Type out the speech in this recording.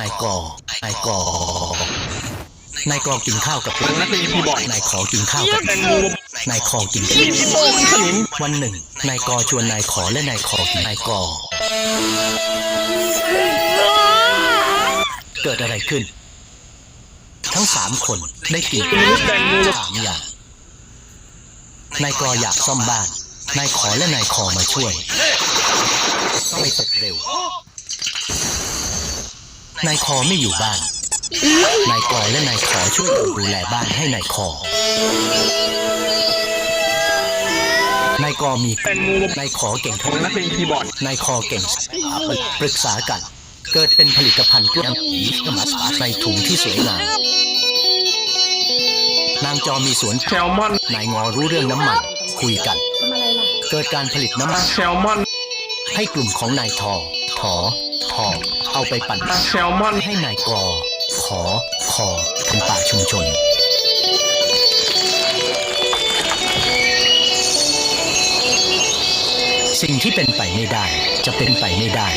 นายกอนายกอนายกอกินข้าวกับนักเรียนคีย์บอร์ดนายขอกินข้าวกับแตงโมนายคอกินพี่โป้งสนิมวันหนึ่งนายกอชวนนายขอและนายขอกินนายกอเกิดอะไรขึ้น ทั้งสามคนได้กินมนุษย์แตงโมสามอย่างนายกออยากซ่อมบ้านนายขอและนายคอมาช่วยต้องไปเสร็จเร็ว นายคอไม่อยู่บ้าน นายกอและนายขอช่วยกันดูแลบ้านให้นายคอ นายกอมีแตงโมนายขอเก่งขเท่าองนันั้กนเรียนคีย์บอร์ด นายคอเก่งปรึกษากัน เกิดเป็นผลิตภัณฑ์กล้วยน้ำผีมาสาในถุงที่สวยงาม นางจอมีสวนแซลมอน นายงอรู้เรื่องน้ำมันคุยกันทำอะไรล่ะเกิดการผลิตน้ำมัน แซลมอน ให้กลุ่มของนายทอ ถอ ทอเอาไปปั่นแซลมอนให้นายกอขอคอทำป่าชุมชน สิ่งที่เป็นไปไม่ได้จะเป็นไปไม่ได้